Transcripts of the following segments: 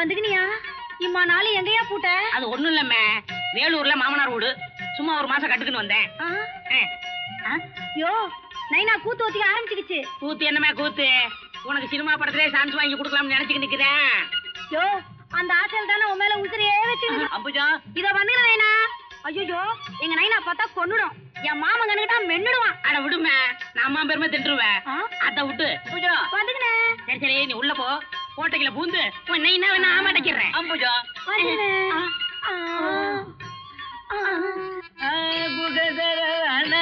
வந்துக்கினியா? இம்மா நாள் எங்கேயா பூட்ட? அது ஒண்ணும் இல்லம்மே. வேலூர்ல மாமனார் வீடு. சும்மா ஒரு மாசம் கட்டுக்குன்னு வந்தேன். ஆ? யோ நைனா கூத்து ஒத்திக்க ஆரம்பிச்சுக்கிச்சு. கூத்து என்னமே கூத்து? உனக்கு சினிமா படத்திலே சான்ஸ் வாங்கி கொடுக்கலாம்னு நினைச்சுக்கிட்டு நிக்கிறேன். யோ அந்த ஆசையில் தானே உன் மேல உசிரியே வச்சு அம்புஜா. இத வந்துடு நைனா. ஐயோ எங்க நைனா பார்த்தா கொன்னுடும். என் மாமன் கண்ணுக்கிட்டா மென்னுடுவான். அட விடுமே. நான் அம்மா பெருமை திட்டுருவேன் ஆ? அத விட்டு. அம்புஜா. வந்துக்கினே. சரி சரி நீ உள்ள போ. கோட்டைக்குள்ள பூந்து உன் நெய் என்ன வேணா ஆமாட்டக்கிறேன். அம்புஜா. குகதரவன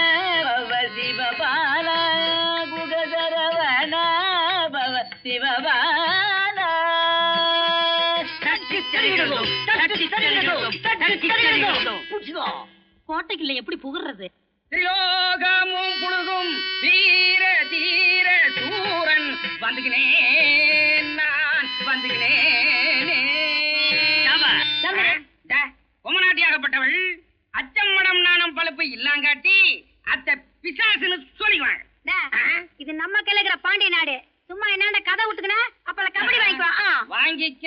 பவ சிவபால குகதரவன பவ சிவபால. தட்டி தரிகிறோம் தட்டி தரிகிறோம் தட்டி தரிகிறோம் கோட்டைக்குள்ள எப்படி புகுறது? திரிலோகமும் புழுகும் வீர தீர சூரன் வந்துகினேனே பொம்மநாட்டியாகப்பட்டவள் அச்சம் மடம் நாணம் பழுப்பு இல்லாங்காட்டி அத்த பிசாசுன்னு சொல்லிக்குவாங்க. இது நம்ம கிழக்குற பாண்டிய நாடு. சும்மா என்னண்ட கதை விட்டுக்கின? அப்பல கபடி வாங்கிக்கோ. ஆ. வாங்கிக்க.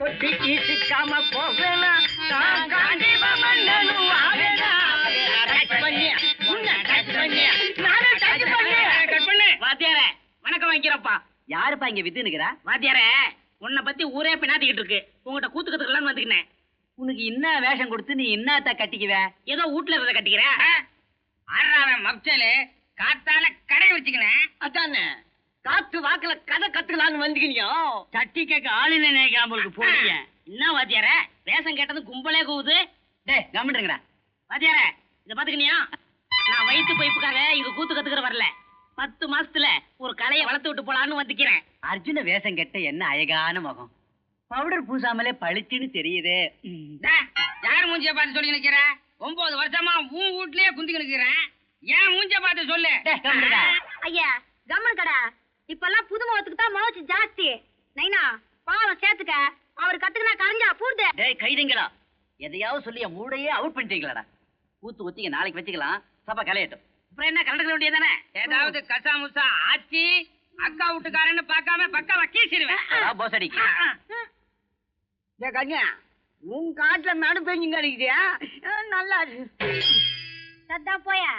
தொட்டிக்கு சிக்காம போகலா. நான் உன்னை நானே கட் பண்ணு. வாத்தியாரே வணக்கம் வைக்கிறப்பா யாருப்பா இங்க வித்து நிக்கிறா வாத்தியாரே. உன்னை பத்தி ஊரே பின்னாத்திக்கிட்டு இருக்கு. உங்ககிட்ட கூத்து கத்துக்கலாம்னு வந்துக்கினேன். உனக்கு என்ன வேஷம் கொடுத்து நீ என்னத்த கட்டிக்குவ? ஏதோ வீட்டுல இருந்த கட்டிக்கிறேன் ஆறாவன் மப்சலு காத்தால கடை வச்சுக்கினேன். அதானே? காத்து வாக்குல கதை கத்துக்கலான்னு வந்துக்கினியோ? சட்டி கேட்க ஆளு நினைக்காமலுக்கு போறீங்க என்ன வாத்தியாரே? வேஷம் கேட்டது கும்பலே கூவுது. டேய் கம்மிட்டுங்கடா வாத்தியாரே இத பாத்துக்கினியா? நான் வயிற்று பைப்புக்காக இங்க கூத்து கத்துக்கிற வரல. பத்து கலையை வளர்த்து விட்டு போலான்னு வந்துக்கிறேன். அர்ஜுன வேஷம் கெட்ட என்ன அழகான முகம். பவுடர் பூசாமலே பளிச்சுன்னு தெரியுது. யார் மூஞ்சிய பார்த்து சொல்லி நிக்கிற? ஒன்பது வருஷமா உன் வீட்லயே குந்திக்கு நிக்கிறேன். ஏன் மூஞ்சிய பார்த்து சொல்லு. ஐயா கம்மன் கடை. இப்பெல்லாம் புது முகத்துக்கு தான் முகச்சு ஜாஸ்தி. நைனா பாவம் சேர்த்துக்க. அவர் கத்துக்கினா கரைஞ்சா பூர்த்து டேய் கைதிங்களா. எதையாவது சொல்லி என் மூடையே அவுட் பண்ணிட்டீங்களாடா. ஊத்து ஊத்திங்க நாளைக்கு வச்சுக்கலாம். சபா கலையட்டும். அப்புறம் என்ன கலந்துக்க வேண்டியதானே ஏதாவது கசா முசா ஆச்சி? அக்கா வீட்டுக்காரன்னு பார்க்காம பக்காவா கீசிடுவேன் போசடிக்கு கன்யா உன் காட்டுல நடு பெஞ்சு கிடைக்குதியா நல்லா சத்தா போயா?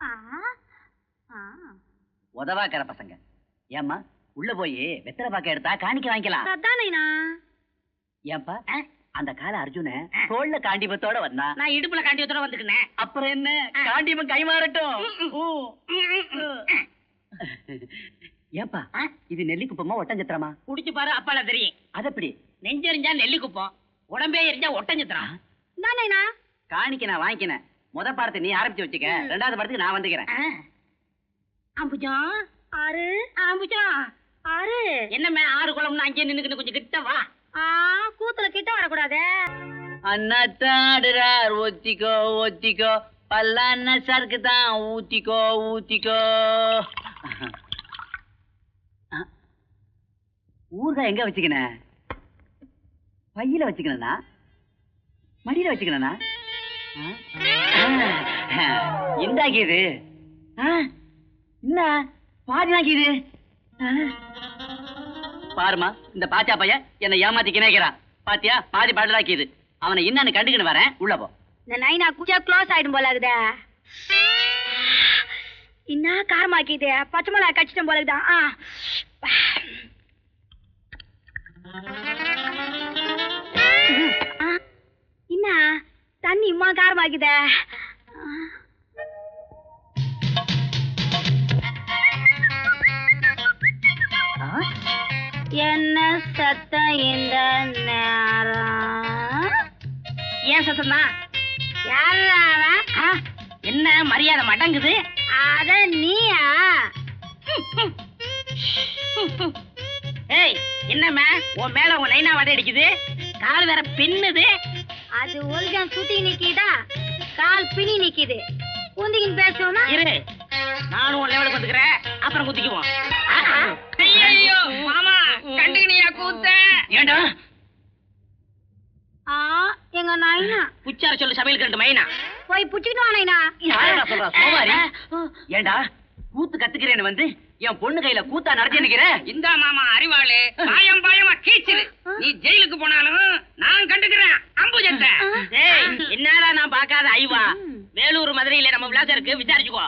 ஆ ஆ. உதவாக்கிற பசங்க. ஏம்மா உள்ள போய் வெத்தலை பாக்க எடுத்தா காணிக்க வாங்கிக்கலாம். சத்தா நைனா ஏன்பா அந்த கால அர்ஜுன தோல்ல காண்டிபத்தோட வந்தான் நான் இடுப்புல காண்டியத்தோட வந்துக்கினேன். அப்புறம் என்ன? காண்டிபம் கை மாறட்டும். ஏப்பா இது நெல்லிக்குப்பமா ஒட்டஞ்சத்திரமா குடிச்சு பாரு அப்பால தெரியும். அதப்படி? நெஞ்செறிஞ்சா நெல்லி குப்பம் உடம்பே எரிஞ்சா ஒட்டஞ்சித்தான் இந்தா நைனா காணிக்க நான் வாங்கிக்கினேன். முத பாடத்தை நீ ஆரம்பிச்சு வச்சுக்க. ரெண்டாவது பாடத்துக்கு நான் வந்துக்கிறேன். அம்புஜா ஆறு. அம்புஜா ஆறு. என்னமே ஆறு குளம்னு அங்கேயே நின்னுக்கிட்டு கொஞ்சம் கிட்ட வா. ஆ கூத்துல கிட்ட வரக்கூடாது. அண்ணாத்தாடுறார் ஒத்திக்கோ ஒத்திக்கோ. பல்லாண்ண சருக்கு தான் ஊத்திக்கோ ஊத்திக்கோ. ஊறுகாய் எங்க வச்சுக்கின? பையில வச்சுக்கணா மடியில வச்சுக்கணா இந்தாக்கியது என்ன பாதி பாருமா இந்த. பாத்தியா பையன் என்னை ஏமாத்தி கிணைக்கிறான். பாத்தியா? பாதி பாடலாக்கியது அவனை என்னன்னு கண்டுக்கின்னு வரேன். உள்ள போ. இந்த நைனா குச்சா க்ளோஸ் ஆயிடும் போல இருக்குதே. என்ன காரமாக்கிது பச்சை மிளகா கடிச்சிட்டோம் போல இருக்குதா ஆ. என்ன? தண்ணி இம்மா காரமாக்குதே என்ன சத்தம் இந்த நேரம்? ஏன் சத்தம்னா? யாரா அவன்? என்ன மரியாதை மடங்குது? அத நீயா? ஏய் என்னம்மா? உன் மேல உன் நைனா வடை அடிக்குது. கால் வேற பின்னுது. அது ஒழுங்கன் சுத்தி நிக்கிதா? கால் பிணி நிக்குது. குந்திக்கின்னு பேசுவோமா? இரு. நானும் உன் லெவலுக்கு வந்துக்கிறேன் அப்புறம் குத்திக்குவோம். ஐயோ மாமா கண்டுக்கினியா கூத்த? ஏண்டா? ஆ எங்க நாயினா புச்சார சொல்லு சமையல் கண்டு மைனா. போய் புடிச்சிட்டு வா நைனா யாரடா சொல்றா? சோமாரி? ஏண்டா? கூத்து கத்துக்கிறேன்னு வந்து என் பொண்ணு கையில கூத்தா நடத்தி நிக்கிற? இந்த மாமா அறிவாளு. பாயம் பாயமா கீச்சுது நீ ஜெயிலுக்கு போனாலும் நான் கண்டுக்கிறேன். அம்புஜத்தை. என்னடா நான் பார்க்காத ஐவா? வேலூர் மதுரையில நம்ம விளாசருக்கு விசாரிச்சுக்கோ.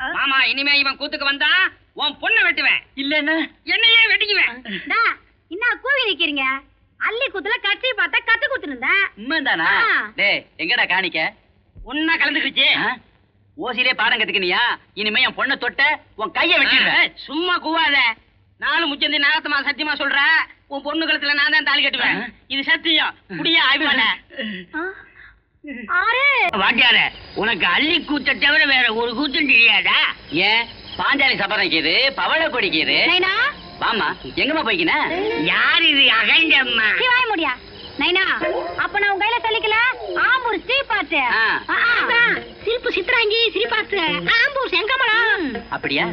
மாமா இனிமே இவன் கூத்துக்கு வந்தா உன் பொண்ணை வெட்டுவேன். இல்லன்னா? என்னையே வெட்டிக்குவேன். டா, என்ன கூவி நிக்கிறீங்க? அள்ளி குத்துல கட்சி பார்த்தா கத்து குத்துனுந்த உண்மைதானா. டேய் எங்கடா காணிக்க? ஒன்னா கலந்துக்கிச்சு ஆ? ஓசிலே பாடம் கத்துக்கினியா? இனிமே என் பொண்ணை தொட்ட உன் கைய வெட்டிடுவேன் சும்மா கூவாத. நாலு முச்சந்தி நாகத்தமா சத்தியமா சொல்ற உன் பொண்ணு கழுத்துல நான் தான் தாலி கட்டுவேன். இது சத்தியம். குடியா ஆய்வான ஆறு. வாட்டியார உனக்கு அள்ளி கூத்த தவிர வேற ஒரு கூத்தும் தெரியாதா? ஏன்? பாஞ்சாலி சபரணிக்குது பவள கொடிக்குது நைனா? வாமா எங்கம்மா போய்க்கின? யார் இது அகண்டம்மா முடியா? நைனா அப்ப நான் உன் கையில சொல்லிக்கல? ஆம்பூர் ஸ்ரீபாத்து ஆ. சிரிப்பு சித்ராங்கி சிரிபாத்து ஆம்பூர் செங்கமலம் அப்படியா?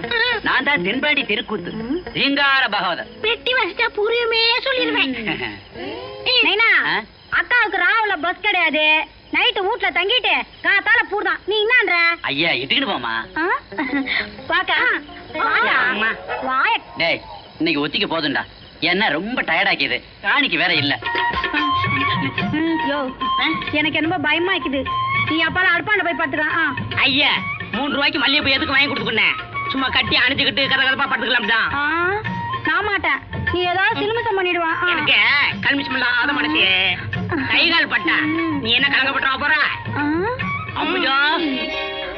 நான் தான் தென்பாடி தெருக்கூத்து. ரீங்கார பகவதர். பெட்டி வச்சிட்டா புரியுமே சொல்லிடுவேன் நைனா? அக்காவுக்கு ராவுல பஸ் கிடையாது. நைட்டு வீட்ல தங்கிட்டு காத்தால பூர்தான் நீ என்னன்ற ஐயா இட்டுக்கிட்டு போமா? பாக்க. வாயா. டேய் இன்னைக்கு ஒத்திக்க போதும்டா. என்ன ரொம்ப டயர்டாக்கிது காணிக்கு வேற இல்ல. யோ. எனக்கு என்னமோ பயமா இருக்குது. நீ அப்பால அடுப்பாண்ட போய் படுத்துக்க ஆ. ஐயா மூணு ரூபாய்க்கு மல்லிகைப்பூ எதுக்கு வாங்கி கொடுத்துக்குனேன் சும்மா கட்டி அணைச்சுக்கிட்டு கதை கதப்பா படுத்துக்கலாம் தான். ஆ, நான் மாட்டேன். நீ ஏதாவது சிலுமிசம் பண்ணிடுவான். எனக்கு கல்மிஷம் இல்லாத மனசு. கை கால் பட்டா. நீ என்ன கலங்கப்பட்டா போற? ஆ? அம்புஜா.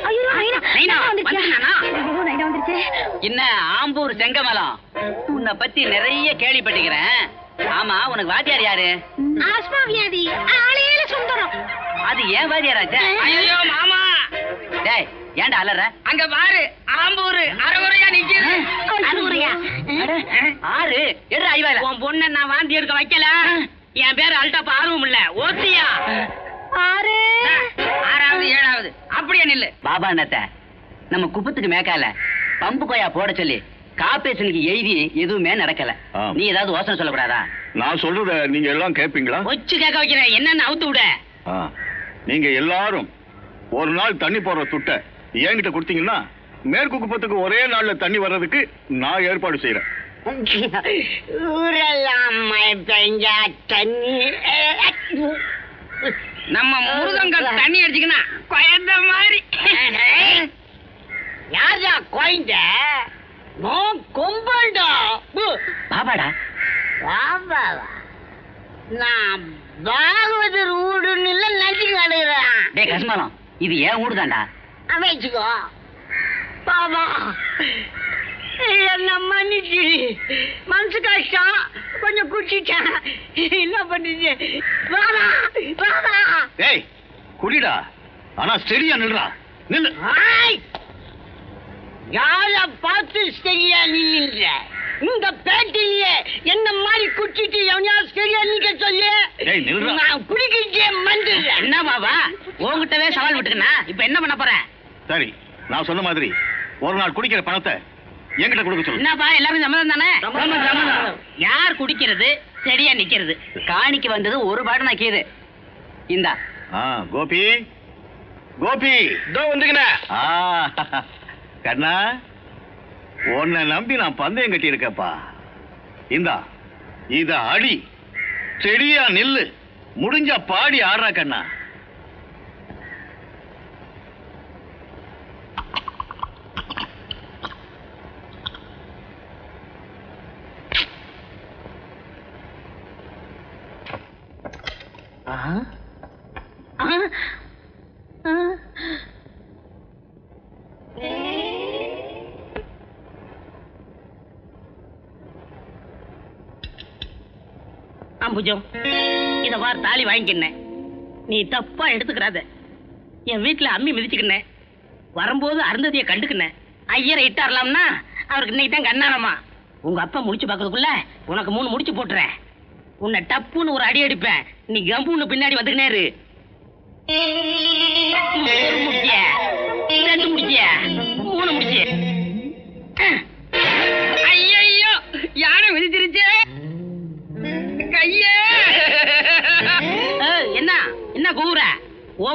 ஐயோ, நைனா, நைனா, நைனா வந்துருச்சு. வந்துட்டானா? ஐயோ, நைனா வந்துருச்சு. என்ன ஆம்பூர் செங்கமலம்? உன்னை பத்தி நிறைய கேள்விப்பட்டுக்கிறேன் ஆமா உனக்கு வாத்தியார் யாரு? ஆஸ்மா வியாதி ஆளேல சுந்தரம். அது ஏன் வாத்தியாராச்சா? ஐயோ மாமா. டேய் ஏன்டா அலற? அங்க பாரு ஆம்பூரு அரைகுறையா நிக்குது. அறுகுறையா? அட, ஆறு எடு ஐவாயில உன் பொண்ண நான் வாந்தி எடுக்க வைக்கல. என் பேரு அல்டாப் ஆர்வம் இல்ல. ஓத்தியா? ஆறு. ஆறாவது ஏழாவது. அப்படியே நில்லு. பாபா அண்ணத்த நம்ம குப்பத்துக்கு மேக்கால பம்பு கொயா போட சொல்லி காப்பேசனுக்கு எழுதி எதுவுமே நடக்கல. நீ ஏதாவது யோசனை சொல்லக்கூடாதா? நான் சொல்றத நீங்க எல்லாம் கேட்பீங்களா வச்சு கேட்க வைக்கிறேன். என்னன்னு அவுத்து விட. நீங்க எல்லாரும் ஒரு நாள் தண்ணி போடுற துட்டை என்கிட்ட கொடுத்தீங்கன்னா மேற்கு குப்பத்துக்கு ஒரே நாள்ல தண்ணி வர்றதுக்கு நான் ஏற்பாடு செய்யறேன் ஊரெல்லாம் பெஞ்சா தண்ணி நம்ம முருகங்க தண்ணி அடிச்சுக்கினா குழந்த மாதிரி. யாரா குழந்த நோ கும்பல்டா பாபாடா பாபாவா நான் பாகவதர் வீடுன்னு இல்ல நினைச்சுக்க அடைகிறேன் டேய் கஸ்மாலம் இது ஏன் ஊடுதான்டா வச்சுக்கோ. பாபா என்ன மன்னிச்சு. மனசு கஷ்டம். கொஞ்சம் குடிச்சிட்டேன் என்ன பண்ணுச்சு? பாபா பாபா ஏய் குடிடா. ஆனா ஸ்டெடியா நில்றா. நில்லு. ஆய்! யார பார்த்து சரியா நில்லுன்ற இந்த பேட்டையிலே என்ன மாதிரி குடிச்சிட்டு எவனையாவது சரியா நிக்க சொல்லு. நான் குடிக்கிட்டே மந்துடுறேன் என்ன பாபா உங்ககிட்டவே சவால் விட்டுக்கனா இப்ப என்ன பண்ண போற? சரி நான் சொன்ன மாதிரி ஒரு நாள் குடிக்கிற பணத்தை என்கிட்ட கொடுக்க சொல்லு. என்னப்பா எல்லாரும் சம்மதம் தானே? யார் குடிக்கிறது? சரியா நிக்கிறது. காணிக்கு வந்தது ஒரு பாடம் நக்கியது. இந்தா. ஆ கோபி. கோபி. இதோ வந்துக்கின. ஆ கண்ணா உன்னை நம்பி நான் பந்தயம் கட்டி இந்தா இத அடி. செடியா நில்லு. முடிஞ்ச பாடி ஆடுறா கண்ணா. அம்புஜம் இத வார் தாலி வாங்கிக்கினேன். நீ தப்பா எடுத்துக்கிறாத. என் வீட்டுல அம்மி மிதிச்சுக்கினேன். வரும்போது அருந்ததிய கண்டுக்கினேன். ஐயரை இட்டாரலாம்னா அவருக்கு இன்னைக்கு தான் கண்ணாரமா உங்க அப்பா முடிச்சு பார்க்கறதுக்குள்ள உனக்கு மூணு முடிச்சு போட்டுறேன். உன்னை டப்புன்னு ஒரு அடி அடிப்பேன். நீ கம்புன்னு பின்னாடி வந்துக்கினேரு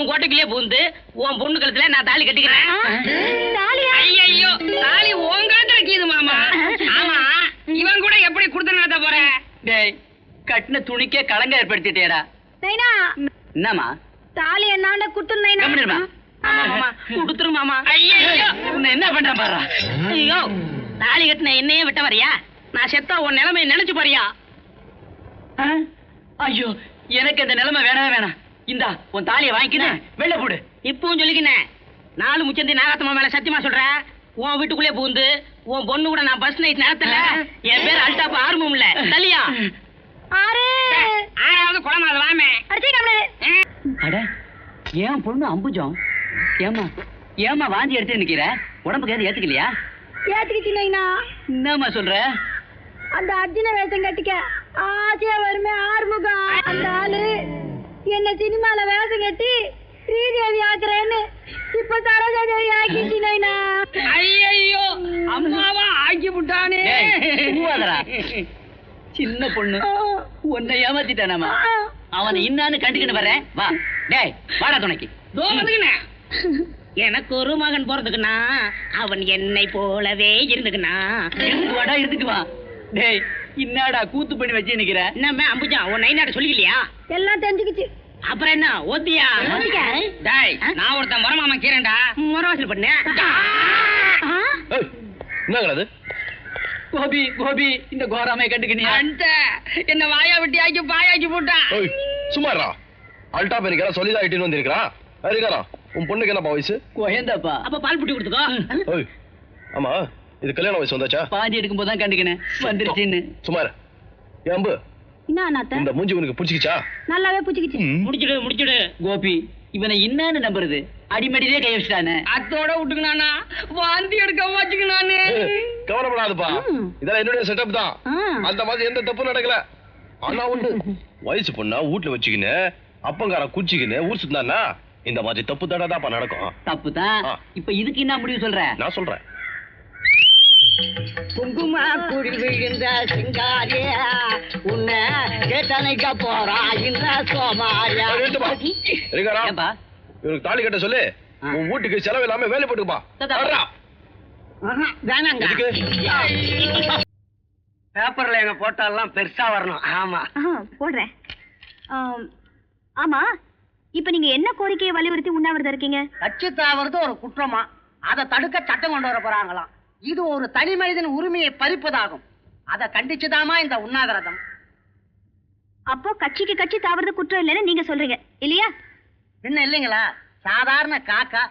உன் கோட்டைக்குள்ளே பூந்து உன் பொண்ணு கழுத்துல நான் தாலி கட்டிக்கிறேன். ஐயோ தாலி மாமா. ஆமா இவன் கூட எப்படி கொடுத்து நடத்த போற? டேய் கட்டின துணிக்கே களங்க ஏற்படுத்திட்டேடா. நைனா? என்னம்மா? தாலி என்னாண்ட நைனா? மாமா கொடுத்துரு மாமா. ஐயோ உன்னை என்ன பண்றேன் பாரு. ஐயோ தாலி கட்டின என்னையே விட்ட வரியா? நான் செத்தா உன் நிலைமையை நினைச்சு பாரியா? ஐயோ எனக்கு இந்த நிலைமை வேணவே வேணாம். இந்தா உன் தாலியை வாங்கிக்கினேன் வெளில போடு. இப்பவும் சொல்லிக்கினேன். நாலு முச்சந்தி நாகத்தம்மா மேல சத்தியமா சொல்றேன் உன் வீட்டுக்குள்ளே பூந்து உன் பொண்ணு கூட நான் பஸ் நைட் நடத்தல. என் பேர் அல்டாப் ஆர்வம் இல்ல. தலியா ஆறு. ஆறாவது குளமாத வாமே. அட ஏன் பொண்ணு அம்புஜம். ஏமா ஏமா வாந்தி எடுத்து நிக்கிற? உடம்புக்கு எதுவும் ஏத்துக்கலையா? ஏத்துக்கிச்சு நைனா. என்னம்மா சொல்ற? அந்த அர்ஜுன வேஷம் கட்டிக்க ஆசையா வருமே ஆறுமுகம். அந்த ஆளு. என்ன சினிமால வேஷம் கட்டி ஸ்ரீதேவி ஆக்குறேன்னு இப்ப சரோஜா தேவி ஆக்கிச்சு நைனா ஐயோ அம்மாவா ஆக்கி விட்டானே. சின்ன பொண்ணு உன்னை ஏமாத்திட்டானாமா அவனை இன்னான்னு கண்டுக்கிட்டு வர்றேன் வா டேய் வாடா துணைக்கு. எனக்கு ஒரு மகன் பிறந்துக்குனா அவன் என்னை போலவே இருந்துக்குனா. இருந்துக்கு வாடா இருந்துக்கு வா. டேய் இன்னாடா கூத்து பண்ணி வச்சு நிக்கிற? என்னம்மா அம்புஜா உன் நைனாட்ட சொல்லிக்கலையா எல்லாம் தெரிஞ்சுக்கிச்சு. அப்புறம் என்ன ஓத்தியா. டேய் நான் ஒருத்தன் முறமாமா கீரண்டா முறவாசல் பண்ணேன் அது? கோபி கோபி இந்த கோராமை கண்டுக்கினியா அந்த என்ன வாயா விட்டி ஆக்கி பாயாக்கி போட்டான். சும்மாடா அல்டா பெரிக்கிறா சொல்லிதான் இட்டுன்னு வந்திருக்கிறான் இருக்காரா உன் பொண்ணுக்கு என்னப்பா வயசு? கோயந்தாப்பா அப்ப பால் புட்டி கொடுத்துக்கோ. ஆமா. இது கல்யாண வயசு வந்தாச்சா? பாதி எடுக்கும் போது தான் கண்டுக்கினேன். வந்துருச்சுன்னு. சுமார். ஏம்பு இந்த மூஞ்சி உனக்கு பிடிச்சிக்கிச்சா? நல்லாவே புடிச்சுக்கிச்சு. முடிச்சிடு முடிச்சிடு. கோபி இவனை என்னன்னு நம்புறது? அடிமடியிலே கை வச்சுட்டானே அத்தோட விட்டுக்கணானா வாந்தி எடுக்க வச்சுக்கணானு கவலைப்படாதப்பா. ம். இதெல்லாம் என்னுடைய செட்டப் தான். அந்த மாதிரி எந்த தப்பும் நடக்கல. ஆனா ஒண்ணு வயசு பொண்ணா வீட்டுல வச்சுக்கின்னு அப்பங்கார குச்சிக்கின்னு ஊர் சுத்தானா இந்த மாதிரி தப்பு தடாதாப்பா நடக்கும். தப்பு தான். இப்ப இதுக்கு என்ன முடிவு சொல்ற? நான் சொல்றேன். குங்கும குடி விழுந்த சிங்காரியா. உன்னை கேட்டனைக்க போறா இந்த சோமாரியா. ஏன்பா? இவனுக்கு தாலி கட்ட சொல்லு. உன் வீட்டுக்கு செலவு இல்லாம வேலை போட்டுப்பா. வேணாங்க. பேப்பர்ல என்ன போட்டாலாம் பெருசா வரணும். ஆமா. போடுறேன். ஆம், ஆமா இப்ப நீங்க என்ன கோரிக்கையை வலியுறுத்தி உண்ணாவிரதம் இருக்கீங்க? கட்சி தாவறது ஒரு குற்றமா? அதை தடுக்க சட்டம் கொண்டு வர போறாங்களாம். இது ஒரு தனி மனிதன் உரிமையை பறிப்பதாகும். அதை கண்டிச்சுதாமா இந்த உண்ணாவிரதம். அப்போ கட்சிக்கு கட்சி தாவறது குற்றம் இல்லைன்னு நீங்க சொல்றீங்க இல்லையா? என்ன இல்லைங்களா? சாதாரண காக்கா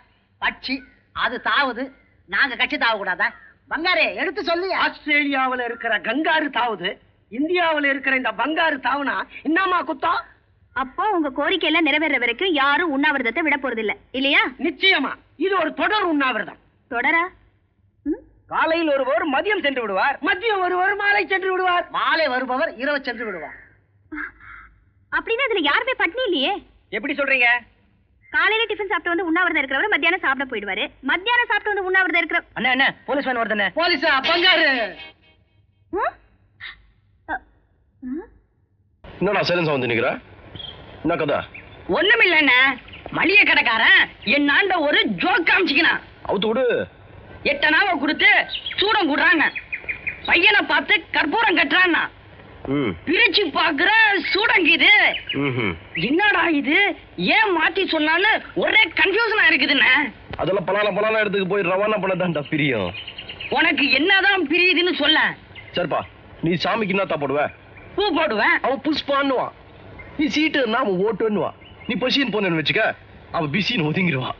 பட்சி அது தாவுது. நாங்க கட்சி தாவ கூடாதா பங்காரே எடுத்து சொல்லு. ஆஸ்திரேலியாவுல இருக்கிற கங்காரு தாவுது. இந்தியாவுல இருக்கிற இந்த பங்காரு தாவுனா என்னமா குத்தம்? அப்போ உங்க கோரிக்கை எல்லாம் நிறைவேற வரைக்கும் யாரும் உண்ணாவிரதத்தை விட போறது இல்ல இல்லையா? நிச்சயமா. இது ஒரு தொடர் உண்ணாவிரதம். தொடரா? காலையில் ஒருவர் மதியம் சென்று விடுவார். மதியம் ஒருவர் மாலை சென்று விடுவார். மாலை வருபவர் இரவு சென்று விடுவார். அப்படின்னா அதுல யாருமே பட்னி இல்லையே? எப்படி சொல்றீங்க? காலையில டிஃபன் சாப்பிட்டு வந்து உண்ணாவிரதம் இருக்கிறவர் மத்தியானம் சாப்பிட போயிடுவாரு. மத்தியானம் சாப்பிட்டு வந்து உண்ணாவிரதம் இருக்கிற அண்ணா என்ன போலீஸ் வேன் வருதுண்ணே போலீஸா பங்காரு? என்னடா சைலன்ஸா வந்து நிக்கிற? என்ன கதை? ஒண்ணுமில்லண்ணே மளிகை கடைக்காரன் என் ஆண்ட ஒரு ஜோக் காமிச்சிக்கினான் அவுத்து விடு. எட்டனாவை கொடுத்து சூடம் கூடுறாங்க பையனை பார்த்து கற்பூரம் கட்டுறான்னா. ம். பிரிச்சு பாக்குற சூடங்கிது. ம்ஹும். என்னடா இது? ஏன் மாத்தி சொன்னான்னு ஒரே கன்ஃபியூஷனா இருக்குதுண்ணே. அதெல்லாம் பலான பலான இடத்துக்கு போய் ரவானா பண்ணதான்டா பிரியம். உனக்கு என்னதான் பிரியுதுன்னு சொல்ல. சரிப்பா நீ சாமிக்கு என்னத்தா போடுவ? பூ போடுவேன். அவன் புஷ்பான்னுவான் நீ சீட்டு அவன் ஓட்டுன்னுவான் நீ பசின்னு போனேன்னு வச்சுக்க அவன் பிசின்னு ஒதுங்கிடுவான்